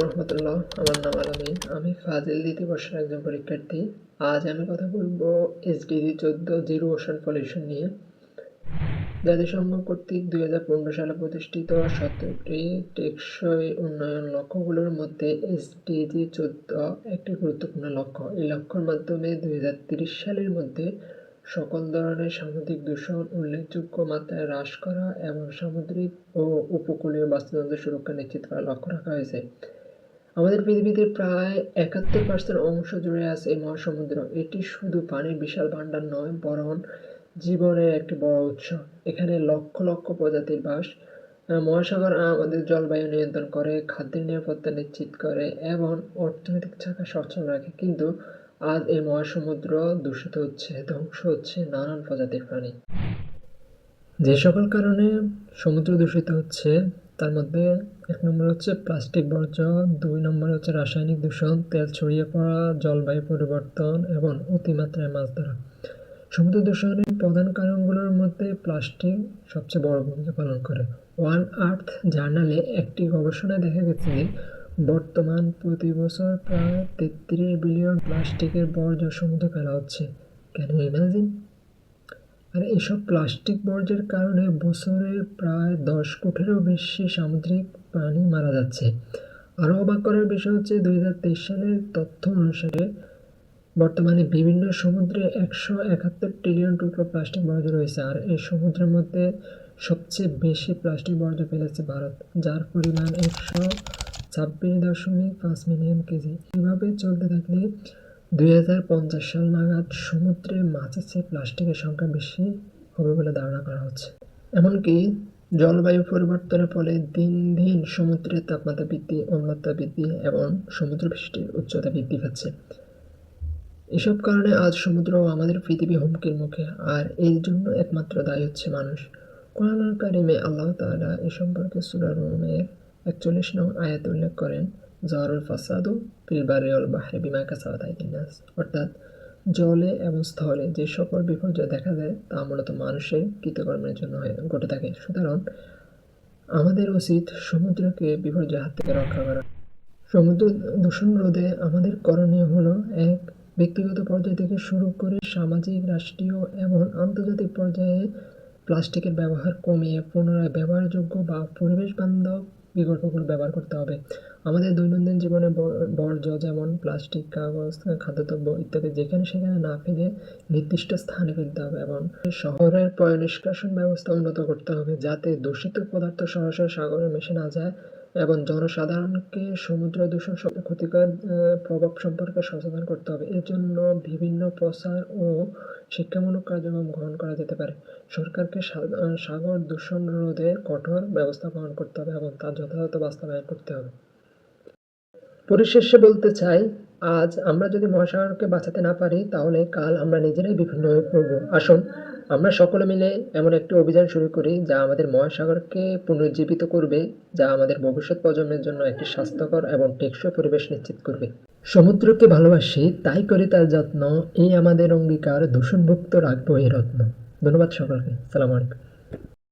রহমতুল্লাহ, আমার নাম আলামিন আমি ফাজিল দ্বিতীয় বর্ষের একজন পরীক্ষার্থী। আজ আমি কথা বলব এসডিজি চোদ্দ জিরো ওশান পলিউশন নিয়ে। জাতিসংঘ কর্তৃক দুই হাজার পনেরো সালে প্রতিষ্ঠিত সতেরোটি টেকসই উন্নয়ন লক্ষ্যগুলোর মধ্যে এসডিজি চোদ্দ একটি গুরুত্বপূর্ণ লক্ষ্য। এই লক্ষ্যের মাধ্যমে দুই হাজার তিরিশ সালের মধ্যে সকল ধরনের সামুদ্রিক দূষণ উল্লেখযোগ্য মাত্রায় হ্রাস করা এবং সামুদ্রিক ও উপকূলীয় বাস্তুতন্ত্রের সুরক্ষা নিশ্চিত করার লক্ষ্য রাখা হয়েছে। আমাদের পৃথিবীতে প্রায় একাত্তর পার্সেন্ট অংশ জুড়ে আছে এই মহাসমুদ্র। এটি শুধু পানির বিশাল ভাণ্ডার নয়, বরং জীবনের একটি বড় উৎস। এখানে লক্ষ লক্ষ প্রজাতির বাস মহাসাগর আমাদের জলবায়ু নিয়ন্ত্রণ করে, খাদ্যের নিরাপত্তা নিশ্চিত করে এবং অর্থনৈতিক চাকা সচল রাখে। কিন্তু আজ এই মহাসমুদ্র দূষিত হচ্ছে, ধ্বংস হচ্ছে নানান প্রজাতির প্রাণী। যে সকল কারণে সমুদ্র দূষিত হচ্ছে তার মধ্যে এক নম্বর হচ্ছে প্লাস্টিক বর্জ্য, দুই নম্বর হচ্ছে রাসায়নিক দূষণ, তেল ছড়িয়ে পড়া, জলবায়ু পরিবর্তন এবং অতিমাত্রায় মাছ ধরা। সমুদ্র দূষণের প্রধান কারণগুলোর মধ্যে প্লাস্টিক সবচেয়ে বড় ভূমিকা পালন করে। ওয়ান আর্থ জার্নালে একটি গবেষণায় দেখা গেছে যে বর্তমান প্রতি বছর প্রায় তেত্রিশ বিলিয়ন প্লাস্টিকের বর্জ্য সমুদ্রে ফেলা হচ্ছে ক্যান ইমাজিন? আর এসব প্লাস্টিক বর্জ্যের কারণে বছরে প্রায় দশ কোটিরও বেশি সামুদ্রিক প্রাণী মারা যাচ্ছে। আরও অবাক করার বিষয় হচ্ছে দুই হাজার তেইশ সালের তথ্য অনুসারে বর্তমানে বিভিন্ন সমুদ্রে একশো একাত্তর ট্রিলিয়ন টুকরো প্লাস্টিক বর্জ্য রয়েছে আর এই সমুদ্রের মধ্যে সবচেয়ে বেশি প্লাস্টিক বর্জ্য ফেলেছে ভারত, যার পরিমাণ একশো ছাব্বিশ দশমিক পাঁচ মিলিয়ন কেজি। এভাবে চলতে থাকলে দুই হাজার পঞ্চাশ সাল নাগাদ সমুদ্রে মাছের চেয়ে প্লাস্টিকের সংখ্যা বেশি হবে বলে ধারণা করা হচ্ছে। এমনকি জলবায়ু পরিবর্তনের ফলে দিন দিন সমুদ্রের তাপমাত্রা বৃদ্ধি অম্লতা বৃদ্ধি এবং সমুদ্র পৃষ্ঠের উচ্চতা বৃদ্ধি পাচ্ছে। এসব কারণে আজ সমুদ্র আমাদের পৃথিবী হুমকির মুখে, আর এর জন্য একমাত্র দায়ী হচ্ছে মানুষ। কোরআন কারিমে আল্লাহ তাআলা এ সম্পর্কে সূরা রুমের একচল্লিশ নং আয়াত উল্লেখ করেন জারুল ফাসাদু ফিল বারি ওয়াল বাহরি বিমা কাসাবাত নাস। অর্থাৎ জলে এবং স্থলে যে সকল বিপর্যয় দেখা যায়, তা মূলত মানুষের কৃতকর্মের জন্য হয়ে ঘটে থাকে। সুতরাং আমাদের উচিত সমুদ্রকে বিপর্যয় হাত থেকে রক্ষা করা। সমুদ্র দূষণ রোধে আমাদের করণীয় হলো, এক, ব্যক্তিগত পর্যায় থেকে শুরু করে সামাজিক, রাষ্ট্রীয় এবং আন্তর্জাতিক পর্যায়ে প্লাস্টিকের ব্যবহার কমিয়ে পুনরায় ব্যবহারযোগ্য বা পরিবেশ বান্ধব বিকল্পগুলো ব্যবহার করতে হবে। আমাদের দৈনন্দিন জীবনে বর্জ্য যেমন প্লাস্টিক, কাগজ, খাদ্যদ্রব্য ইত্যাদি যেখানে সেখানে না ফেলে নির্দিষ্ট স্থানে ফেলতে হবে এবং শহরের পয় নিষ্কাশন ব্যবস্থা উন্নত করতে হবে যাতে দূষিত পদার্থ সরাসরি সাগরে মেশে না যায়। এবং জনসাধারণকে সমুদ্র দূষণ ক্ষতিকর প্রভাব সম্পর্কে সচেতন করতে হবে। এর জন্য বিভিন্ন প্রচার ও শিক্ষামূলক কার্যক্রম গ্রহণ করা যেতে পারে। সরকারকে সাগর দূষণ রোধে কঠোর ব্যবস্থা গ্রহণ করতে হবে এবং তার যথাযথ বাস্তবায়ন করতে হবে। পরিশেষে বলতে চাই আজ আমরা যদি মহাসাগরকে বাঁচাতে না পারি, তাহলে কাল আমরা নিজেরাই বিপন্ন হয়ে পড়ব। আসুন, আমরা সকলে মিলে এমন একটি অভিযান শুরু করি, যা আমাদের মহাসাগরকে পুনরুজ্জীবিত করবে, যা আমাদের ভবিষ্যৎ প্রজন্মের জন্য একটি স্বাস্থ্যকর এবং টেকসই পরিবেশ নিশ্চিত করবে। সমুদ্রকে ভালোবাসি, তাই করি তার যত্ন, এই আমাদের অঙ্গীকার দূষণমুক্ত রাখব এই রত্ন। ধন্যবাদ সকলকে। সালাম আলাইকুম।